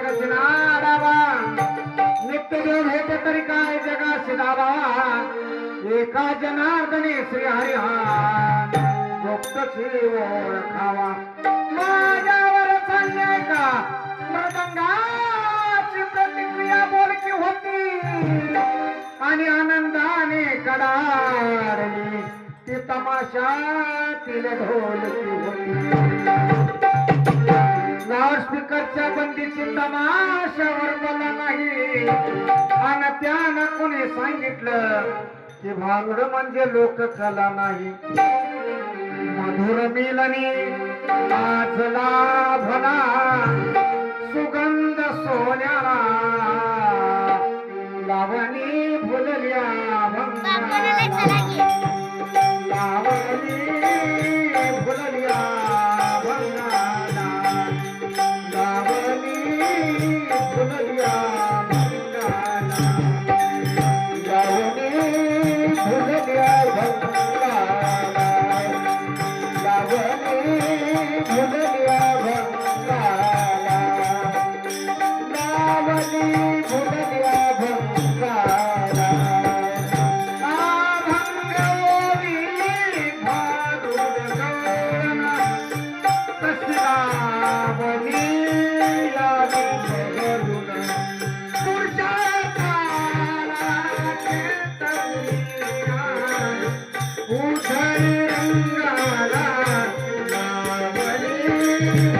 जगत नाडावा नित्य देऊन हे तरी काय जगा सिनावा एका जनार्दने श्री हरी हा. ओळखावा. माझ्यावर चालले का? मृदंगाची प्रतिक्रिया बोलकी होती. आणि आनंदाने कडारली ती तमाशातील ढोलकी होती. वरच्या बंदीची तमाशावर बोला नाही. आणि त्यानं कोणी सांगितलं की भांगड म्हणजे लोककला नाही. मधुर मिलनी आज लाभला सुगंध सोन्याला. लावणी लावणी फुलल्या Thank you.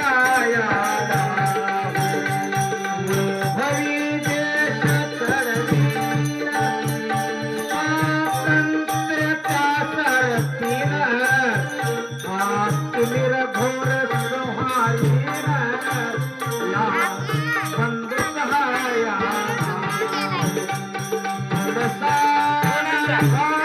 आणि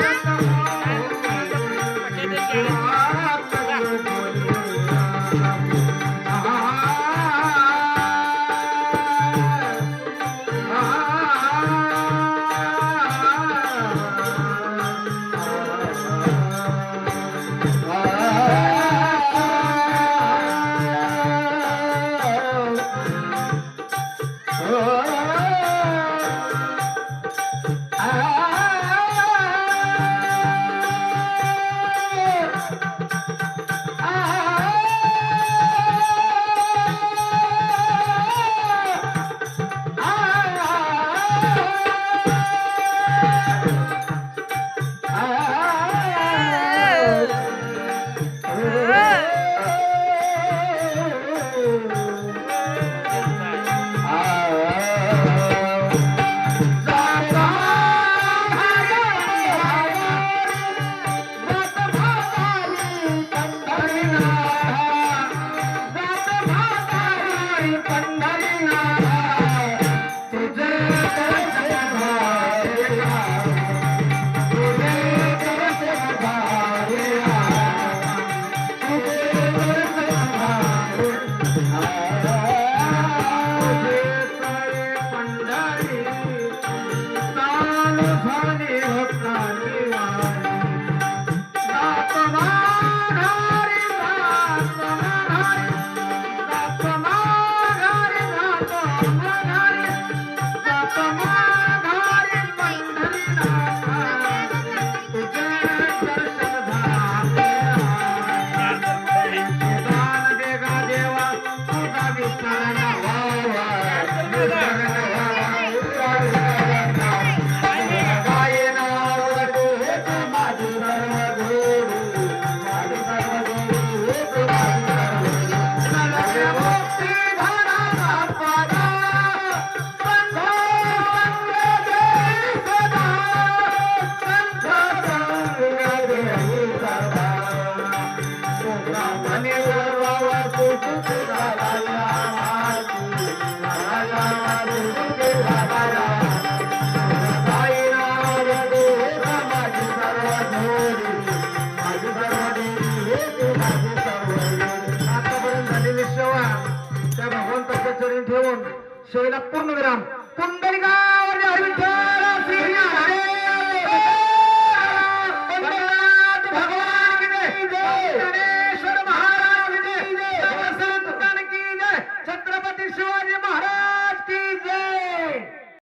आतापर्यंत झालेली सेवा त्या भगवंताच्या चरणी ठेवून सेवेला पूर्ण विराम.